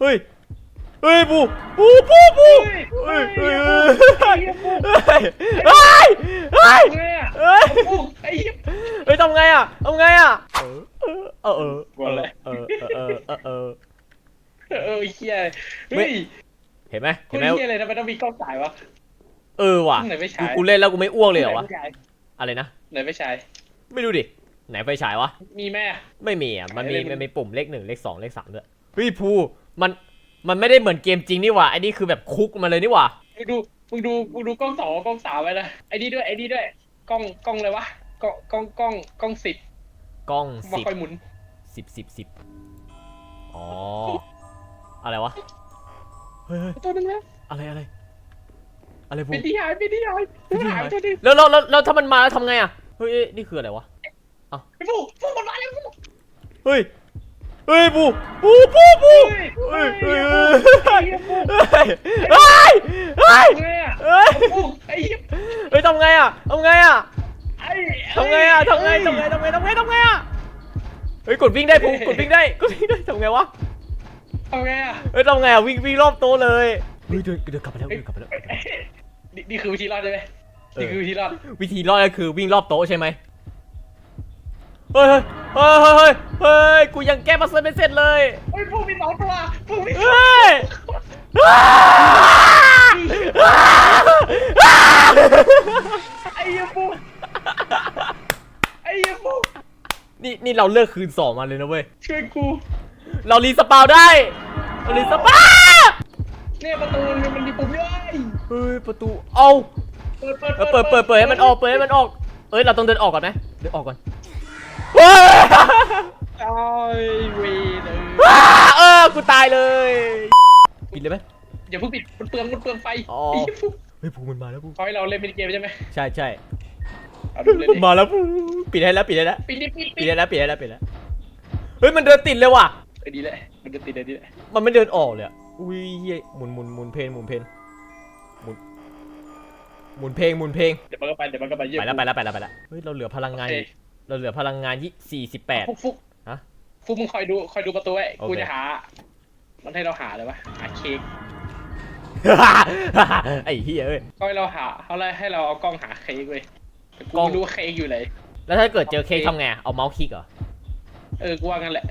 เฮ้ยเฮ้ยปูปูปูปูเฮ้ยเฮ้ยเฮ้ยเฮ้ยเฮ้ยเฮ้ยเฮ้ยทำไงอะทำไงอะเออเออเออเออเออเออเออเออเฮียเฮ้ยเห็นไหมเห็นไหมเหี้ยอะไรทำไมต้องมีกล้องถ่ายวะเออว่ะกูเล่นแล้วกูไม่อ้วกเลยเหรอวะอะไรนะไหนไม่ฉายไม่รู้ดิไหนไฟฉายวะมีแม่ไม่มีอะมันมีมันมีปุ่มเลขหนึ่งเลขสองเลขสามด้วยเฮ้ยภู มันมันไม่ได้เหมือนเกมจริงนี่หว่าไอ้นี่คือแบบคุกมาเลยนี่หว่ามึงดูมึงดูมึงดูกล้องสองกล้องสามไปนะไอ้นี่ด้วยไอ้นี่ด้วยกล้องกล้องอะไรวะกล้องกล้องกล้องกล้องสิบกล้องมาสิบคอยหมุนสิบสิบสิบอ๋ออะไรวะเฮ้ยเฮ้ยตัวนึงแล้วอะไรอะไรอะไรภูเป็นที่หายเป็นที่หายเป็นที่หายตัวนึงแล้วแล้วแล้วแล้วถ้ามันมาแล้วทำไงอะ เฮ้ยเอ้ยนี่คืออะไรวะ ไอ้ฟูฟูมันมาแล้วฟูเฮ้ย เฮ้ยปูปูปูปูเฮ้เฮ้ยยเฮ้เฮ้ยยเฮ้ยเฮ้ยเฮ้ยเฮ้ยไงอะเฮ้ยฟูไอ้เหี้ยเฮ้ยทำไงอะทำไงอะไอ้ทำไงอะทำไงทำไงทำไงทำไงทำไงอะเฮ้ยกดวิ่งได้ปูกดวิ่งได้กดวิ่งได้ทำไงวะทำไงอะเฮ้ยทำไงอะวิ่งวิ่งรอบโต๊ะเลยเฮ้ยเดินเดินกลับไปแล้วเดินกลับไปแล้วนี่นี่คือวิธีรอดใช่ไหมนี่คือวิธีรอดวิธีรอดก็คือวิ่งรอบโต๊ะใช่ไหมเฮ้ย เฮ้ยเฮ้ยเฮ้ยเฮ้ยเฮ้ยกูยังแก้ปัสเซอร์ไม่เสร็จเลยเฮ้ยฟูมีสองตัวฟูมีเฮ้ยไอ้เหี้ยฟูไอ้เหี้ยฟูนี่นี่เราเลือกคืนสองมาเลยนะเว้ย ช่วยกูเรารีสปาวได้เรารีสปาวเนี่ยประตูมันมันมีปุ่มย่อยเฮ้ยประตู เอาเปิดเปิดเออเปิดเปิดเปิดให้มันออก เปิดให้มันออก เอ้ย เราต้องเดินออกก่อนไหมเดินออกก่อน เฮ้ย ไอ้เวเลยว้าเออกูตายเลยปิดเลยไหมอย่าเพิ่งปิดมันเปลืองมันเปลืองไฟอ๋อไอ้เหี้ยฟูเฮ้ยภูมันมาแล้วภูเขาให้เราเล่นมินิเกมใช่ไหมใช่ใช่เอาดูเลยมันมาแล้วภูปิดให้แล้วปิดให้แล้วปิดดิปิดปิปิดดได้แล้วปิดได้แล้วปิดแล้วเฮ้ยมันเดินติดเลยว่ะ เออดีแหละมันจะติดเลยดีแหละมันไม่เดินออกเลยอะอุ้ยเหี้ยหมุนหมุนหมุนเพลงหมุนเพลงหมุนหมุนเพลงหมุนเพลงเดี๋ยวมันก็ไปเดี๋ยวมันก็ไปเยอะไปแล้วไปแล้วไปแล้วไปแล้วเฮ้ยเราเหลือพลังงานโอเคอยู่เราเหลือพลังงานยี่สี่สิบแปด ฟุกฟุก ฮะฟุกมึงคอยดูคอยดูประตูไว้โอเคกูจะหา มันให้เราหาเลยวะหาเค้กไอ้เหี้ยเอ้ยก็ให้เราหาเขาเลยให้เราเอากล้องหาเค้กเว้ยแต่กูกล้องไม่รู้ว่าเค้กอยู่ไหนแล้วถ้าเกิดเจอเค้กทำไงเอาเมาส์คลิกเหรอเออกูว่างั้นแหละ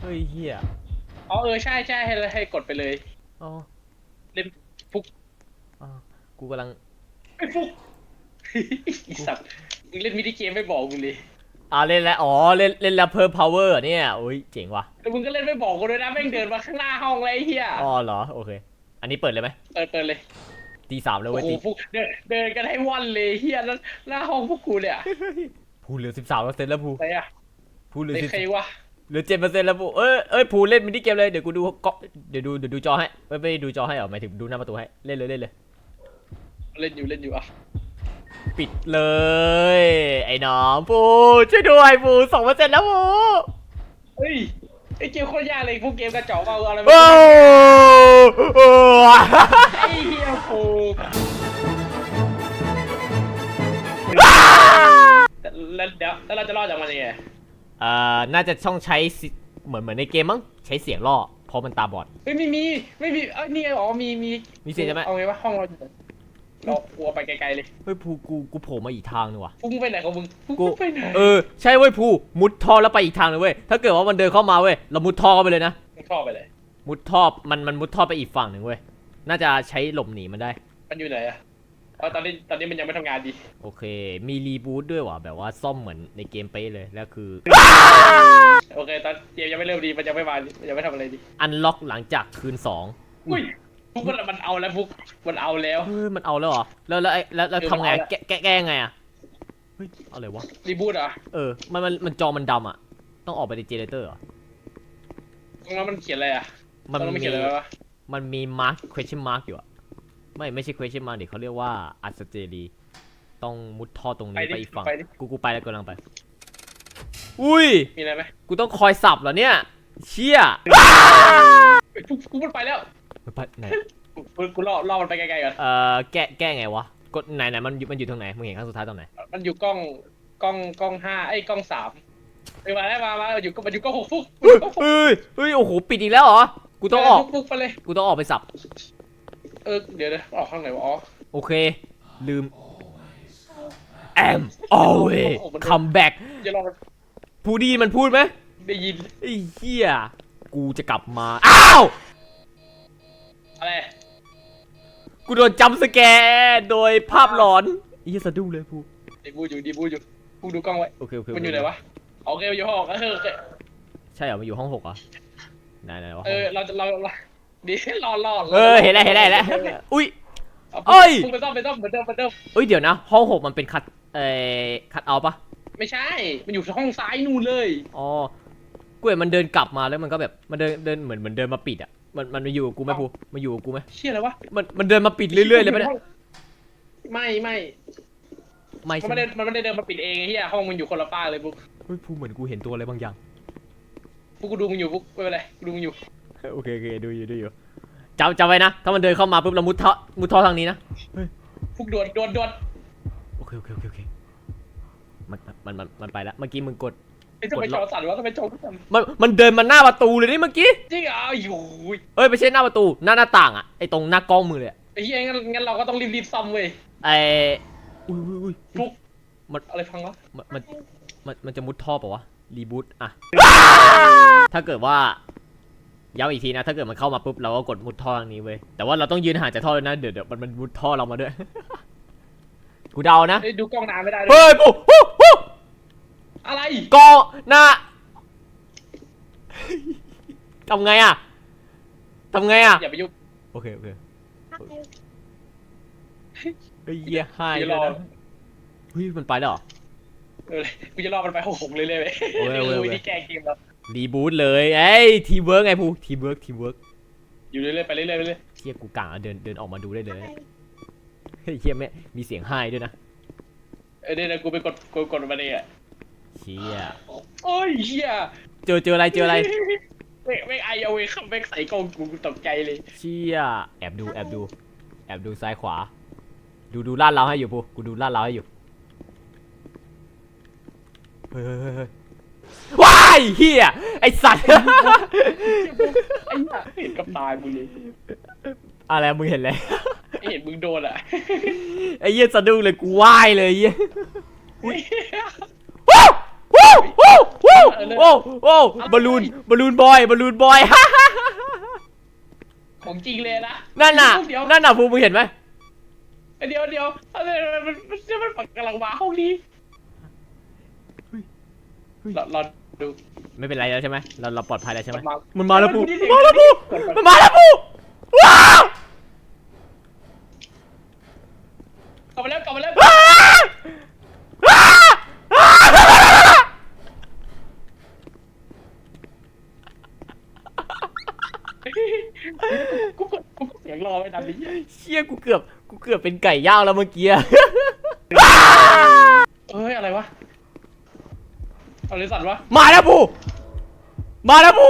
เฮ้ยเหี้ยอ๋อเออใช่ใช่ให้ให้กดไปเลยอ๋อเล่นฟุกอ๋อกูกำลังไอ้ฟุกไอีสัตว์มึงเล่นมินิเกมไม่บอกกูเลย อ่าเล่นแล้วอ๋อเล่นเล่นแล้วเพิ่ม power เหรอเนี่ยโอ้ยเจ๋งว่ะแล้วมึงก็เล่นไม่บอกกูด้วยนะแม่งเดินมาข้างหน้าห้องเลยไอ้เหี้ยอ๋อเหรอโอเค อันนี้เปิดเลยไหมเปิดเปิดเลยตีสามแล้วโอ้เว้ยโหตีฟุกเดินเดินกันให้ว่อนเลยเหี้ยแล้วหน้าห้องพวกกูเลยอะพูเหลือสิบสามเปอร์เซ็นต์แล้วพูอะไรอะพูเหลือไอ้สิบใครวะเหลือเจ็ดเปอร์เซ็นต์แล้วพูเอ้ยเอ้ยพูเล่นมินิเกมเลยเดี๋ยวกูดูก็เดี๋ยวดูเดี๋ยวดูจอให้ไม่ไม่ได้ดูจอให้เหรอหมายถึงดูหน้าประตูให้เล่นเลยเล่นเลย เล่นอยู่เล่นอยู่อะ ปิดเลย ไอ้น้องปูช่วยด้วยปูสองเปอร์เซ็นต์แล้วปูเฮ้ยไอ้เกมโคตรยากเลยพวกเกมกระจอกเอาอะไรมาโอ้โอ้ไอ้เหี้ยฟุกแล้วเดี๋ยวแล้วเราจะรอดจากมันยังไงเอ่อน่าจะต้องใช้สิเหมือนเหมือนในเกมมั้งใช้เสียงล่อเพราะมันตาบอดเฮ้ยไม่มีไม่มีเอ้ยนี่ไงอ๋อมีมีมีเสียงใช่ไหมเอาไงวะห้องเราอยู่ไหน เรากลัวไปไกลๆเลยเฮ้ยภูกูกูโผล่มาอีกทางนึงว่ะฟุกมึงไปไหนของมึงฟุกกูมึงไปไหนเออใช่เว้ยภูมุดท่อแล้วไปอีกทางเลยเว้ยถ้าเกิดว่ามันเดินเข้ามาเว้ยเรามุดท่อเข้าไปเลยนะมึงเข้าไปเลย มุดท่อมันมันมุดท่อไปอีกฝั่งหนึ่งเว้ยน่าจะใช้หลบหนีมันได้ มันอยู่ไหนอะเพราะตอนนี้ตอนนี้มันยังไม่ทำงานดี โอเค มีรีบูตด้วยว่ะแบบว่าซ่อมเหมือนในเกมเป๊ะเลยแล้วคือ โอเค ตอนเกมยังไม่เริ่มดีมันยังไม่มาดีมันยังไม่ทำอะไรดี อันล็อกหลังจากคืนสองอุ้ย ฟุกมันมันเอาแล้วฟุกมันเอาแล้วเฮ้ยมันเอาแล้วเหรอ แล้วแล้วไอ้แล้วแล้วเออทำไงมันเอาแล้วแก้แก้แก้ไงอะ เฮ้ยเอาอะไรวะ รีบูทเหรอเออ มันมันมันจอมันดำอะ ต้องออกไปในเจเนเรเตอร์เหรอตรงนั้นมันเขียนอะไรอะมันตรงนั้นมันมีเขียนอะไรวะมันมี mark question mark อยู่อะไม่ไม่ใช่ question mark ดิเขาเรียกว่าอัสเจรีต้องมุดท่อตรงนี้ไปอีกฝั่งกูกูไปแล้วกำลังไป อุ้ย มีอะไรไหมกูต้องคอยสับเหรอเนี่ย เชี่ยเฮ้ยฟุกฟุกมันไปแล้ว มันไปไหนกูกูกูล่อล่อมันไปไกลๆก่อน เอ่อแก้แก้ไงวะกดไหนไหนมันอยู่มันอยู่ตรงไหนมึงเห็นครั้งสุดท้ายตรงไหนมันอยู่กล้องกล้องกล้องห้าไอ้ยกล้องสามไปมาได้มามาอยู่ก็มันอยู่กล้องหกฟุกมันเฮ้อยยู่กล้องหกเฮ้ยเฮ้ยโอ้โหปิดอีกแล้วเหรอกูกูต้องออกปุ๊บๆไปเลยกูต้องออกไปสับเออเดี๋ยวเดี๋ยวออกข้างไหนวะอ๋อโอเค ลืม am always come back อย่าลองพูดดีมันพูดไหมได้ยินไอ้เหี้ยกูจะกลับมาอ้าว อะไรกูโดนจำสแกร์โดยภาพหลอนไอ้เหี้ยสะดุ้งเลยพูดีบูอยู่ดีบูอยู่กูดูกล้องไว้โอเคโอเคมันอยู่ไหนวะโอเคมันอยู่ห้องเออโอเคใช่เหรอมันอยู่ห้องหกเหรอะไหนไหนวะเออเราจะเราเราดีรอรอเออเห็นแล้วเห็นแล้วเห็นแล้วอุ้ยเอาเอ้ยพุ่งไปซ่อมไปซ่อมเหมือนเดิมเหมือนเดิมเอ้ยเดี๋ยวนะ ห้องหกมันเป็นคัดเอ่อคัดเอาปะไม่ใช่ มันอยู่ห้องซ้ายนู่นเลยอ๋อกูเห็นมันเดินกลับมาแล้วมันก็แบบมันเดินเดินเหมือนเหมือนเดินมาปิดอะ มันมันมาอยู่กับกูไหมพูมาอยู่กับกูไหมเชี่ยอะไรวะมันมันเดินมาปิดเรื่อยๆเลยปะเนี่ยไม่ไม่ไม่มันใช่ไม่ไหมได้มันไม่ได้เดินมาปิดเองไอ้เหี้ยห้องมันอยู่คนละฝ้ากเลยปุ๊กเฮ้ยพูเหมือนกูเห็นตัวอะไรบางอย่าง ปุ๊กกูดูมันอยู่ปุ๊กไม่เป็นไรกูดูมันอยู่โอเคโอเคดูอยู่ดูอยู่จำจำไว้นะ ถ้ามันเดินเข้ามาปุ๊บเรามุดท่อมุดท่อทางนี้นะ ปุ๊กดวนดวนดวนโอเคโอเคโอเคโอเคมันมันมันมันไปแล้ว เมื่อกี้มึงกดไอ้ ทำไมกดจล็ออกสั่นวะทำไมจอสั่นมันมันเดินมาหน้าประตูเลยนี่เมื่อกี้จริงเหรออยู่เอ้ยไม่ใช่หน้าประตูหน้าหน้าต่างอะไอตรงหน้ากล้องมือเลยอะไอ้เหี้ยงั้นงั้นเราก็ต้องรีบรีบซ่อมเว้ยไออุ้ยอุ้ยอุ้ยปุ๊กมันอะไรพังวะมันมันมันมันจะมุดท่อเปล่าวะรีบูตอะถ้าเกิดว่าย้ำอีกทีนะ ถ้าเกิดมันเข้ามาปุ๊บเราก็กดมุดท่อทางนี้เว้ยแต่ว่าเราต้องยืนห่างจากท่อเลยนะเดี๋ยวเดี๋ยวมันมันมุดท่อเรามาด้วยกูเดานะเฮ้ยดูกล้องนานไม่ได้เลยเฮ้ยปุ๊บปุ๊บปุ๊บ อะไรกอหน้าทำไงอะทำไงอะอย่าไปยุ่งโอเค โอเคเฮ้ยเหี้ยหายอย่าเลรยอนะเฮ้ยมันไปแล้วเหรอเออกูจะรอมันไปหกหกเลยเลยเว้ยโอ้ยโอ้ยโอ้ยวิธีแกล้งเกมเรารีบูตเลยเอ้ยทีมเวิร์กไงพูทีมเวิร์กทีมเวิร์กอยู่เรื่อยๆไปเรื่อยๆไปเรื่อยเฮียกูกะเดินเดินออกมาดูได้เลยเฮ้ยเฮียแม่มีเสียงไห้ด้วยนะๆเออเดี๋ยวๆกูไปกดกูกดมันเองอะ เชี่ยโอ้ยเหี้ยเจอเจออะไรเจออะไรไม่ไม่ไอเอาไว้ขับไม่ใส่กล้องกูกูตกใจเลยเชี่ยแอบดูแอบดู แอบดูซ้ายขวา ดูดูลาดเราให้อยู่พูกูดูลาดเราให้อยู่เฮ้ยเฮ้ยเฮ้ยเฮ้ยว้ายเฮียไอสัตว์ ไอ้เหี้ยเห็นกับตายมึงเลยอะไรมึงเห็นเลยไอ้เห็นมึงโดนอะไอ้เหี้ยสะดุ้งเลยกูว่ายเลยไอ้เหี้ยว้าว ว้าวว้าวว้าวว้าวว้าวบอลลูนบอลลูนบอยบอลลูนบอยของจริงเลยนะนั่นน่ะเดี๋ยวนั่นน่ะฟูมึงเห็นไหมเดี๋ยวเดี๋ยวอะไรมันมันมันมันมันกำลังมาห้องนี้รอรอดูไม่เป็นไรแล้วใช่ไหมเราเราปลอดภัยแล้วใช่ไหมมามันมาแล้วปูมันมีเสียงมาแล้วปูเปิดก่อนมันมาแล้วปูว้าว กลับมาแล้วกลับมาแล้ว ว้าวว้าว กูกดกูกดเสียงรอไว้นานดิเชี่ยกูเกือบ กูเกือบเป็นไก่ย่างแล้วเมื่อกี้เอ้ยอะไรวะอะไรสั่นวะมาแล้วปูมาแล้วปู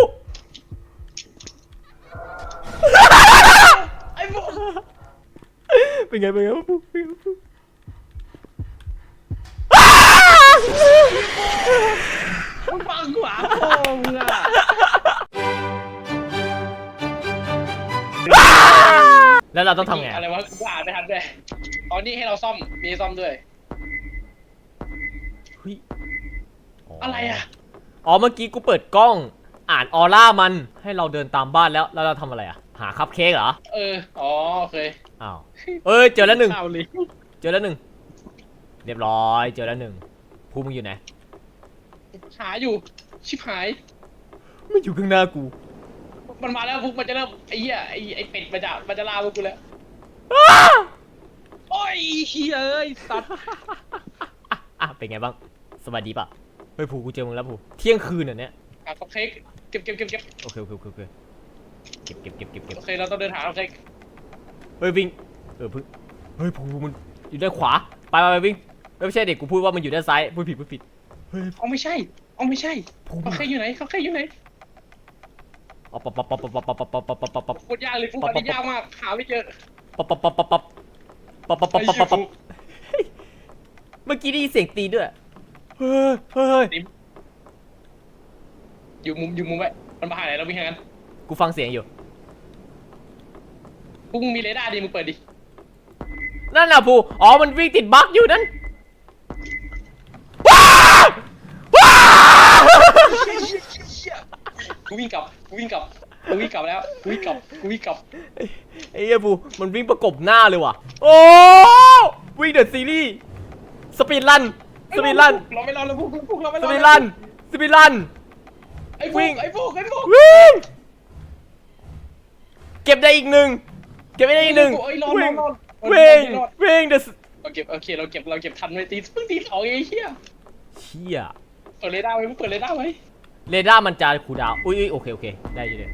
ไอ้พวกเป็นไงเป็นไงวะปูเป็นไงวะปู แล้วเราต้องทำไงอะไรวะกูอ่านไม่ทันด้วยตอนนี้ให้เราซ่อมมีซ่อมด้วยเฮ้ยอะไรอะอ๋อเมื่อกี้กูเปิดกล้องอ่านออร่ามันให้เราเดินตามบ้านแล้วแล้วเราทำอะไรอะ หาคัพเค้กเหรอเอออ๋อโอเคอ้าวเอ้ยเจอแล้วหนึ่งข้าวเลยเจอแล้วหนึ่งเรียบร้อยเจอแล้วหนึ่งภูมิมึงอยู่ไหนหาอยู่ชิบหายไม่อยู่ข้างหน้ากู มันมาแล้วพวกมันจะเริ่มไอ้เหี้ยไอ้ไอ้เป็ดมันจะมันจะลาพวกกูแล้วโอ้ยเฮ้ยเอ้ยสัตว์อะอะเป็นไงบ้าง สวัสดีป่ะเฮ้ยภูกูเจอมึงแล้วภูเที่ยงคืนอะเนี่ยหาคัพเค้กเก็บเก็บเก็บเก็บโอเคโอเคโอเคโอเคเก็บเก็บเก็บเก็บเก็บโอเคเราต้องเดินหาคัพเค้กเฮ้ยวิ่งเออพึ่งเฮ้ยภูมันอยู่ด้านขวาไปไปไปวิ่งเอ้ยไม่ใช่เด็กกูพูดว่ามันอยู่ด้านซ้ายพูดผิดพูดผิดเฮ้ยเอาไม่ใช่เอาไม่ใช่ภูคัพเค้กอยู่ไหนคัพเค้กอยู่ไหน อ๋อปั๊บปั๊บปั๊บปั๊บปั๊บปั๊บปั๊บปั๊บปั๊บปั๊บโคตรยากเลยพวกอันนี้ยากมากหาไม่เจอปั๊บปั๊บปั๊บปั๊บปั๊บปั๊บปั๊บปั๊บปั๊บปั๊บปั๊บเมื่อกี้ได้ยินเสียงตีนด้วย เฮ้ยเฮ้ยอยู่มุมอยู่มุมไว้มันมาหาไหนเราวิ่งทางนั้นกูฟังเสียงอยู่กูมีเรดาร์ดิมึงเปิดดิ นั่นน่ะภูอ๋อ มันวิ่งติดบั๊กอยู่นั่นว้าวว้าว กูวิ่งกลับกูวิ่งกลับกูวิ่งกลับแล้วกูวิ่งกลับกูวิ่งกลับไอ้เหี้ยภูมันวิ่งประกบหน้าเลยว่ะ โอ้วิ่งเดอะซีรีส์สปีดลันสปีดลันเราไม่รอดแล้วพวกพวกเราไม่รสอดปีดลันสปีดลันไอ้พวิ่วงกไอ้พวกไอ้พวกวิ่งเก็บได้อีกหนึ่งเก็บไม่ได้อีกหนึ่งเอ้ยรอดรวิ่องดรอดวิ่งรอดวิ่งเดอะเราเก็บโอเคเราเก็บเราเก็บทันไว้ตีเพิ่งตีสองเองไอ้เหี้ยเชี่ยเปิดเรดาร์ไว้มึงเปิดเรดาร์ไว้ เรดาร์มันจะคูลดาวน์อุ้ยอุ้ยโอเคโอเค ได้อยู่เลย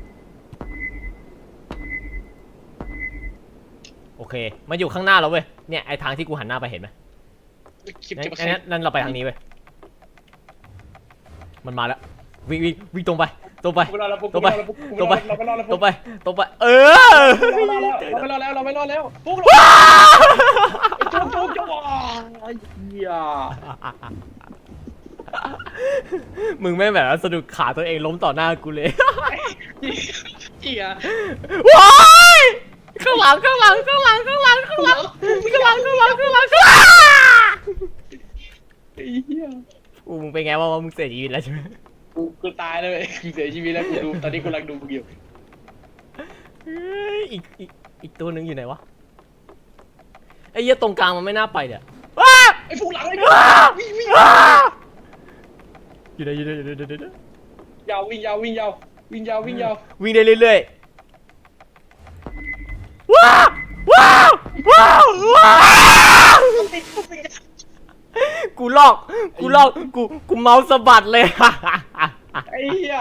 โอเคมันอยู่ข้างหน้าเราเว้ย เนี่ยไอทางที่กูหันหน้าไปเห็นไหมเก็บงั้นเก็บงั้นนั่นเราไปทางนี้เว้ย มันมาแล้ว วิ่งวิ่งวิ่งตรงไป ตรงไปกูไม่รอดแล้วพวกตรงไปกูไม่รอดแล้วพวกตรงไปเราไม่รอดแล้วพตวรกงไป ตรงไป เออ เราไม่รอดแล้วเราไม่รอดแล้วเราไม่รอดแล้วพวกเราว้าวไอ้จุ๊บจุ๊บจุ๊บไอ้เหี้ย มึงไม่งแบบว่าสะดุดขาตัวเองล้มต่อหน้ากูเลยเหี้ยว้ายข้างหลังข้างหลังข้างหลังข้างหลังข้างหลังข้างหลังข้างหลังข้างหลังข้างหลังไอ้เหี้ยอูมึงเป็นไงวะว่ามึงเสียชีวิตแล้วใช่ไหมกูกูตายเลยกูเสียชีวิตแล้วกูดูตอนนี้กูกำลังดูมึงอยู่เฮ้ยอีกอีกอีกตัวหนึ่งอยู่ไหนวะไอ้เหี้ยตรงกลางมันไม่น่าไปเนี่ยว้าไอ้พวกหลังไอ้ว้าวิ่งวิ่งว้า อยู่ไหนอยู่ไหนอยู่ไหนอยู่ไหนอยู่ไหนยาววิ่งยาววิ่งยาววิ่งยาววิ่งยาววิ่งได้เรื่อยๆ ว้าวว้าวว้าวว้าวกูลอกกูลอกกูกูเมาสะบัดเลยไอ้เหี้ย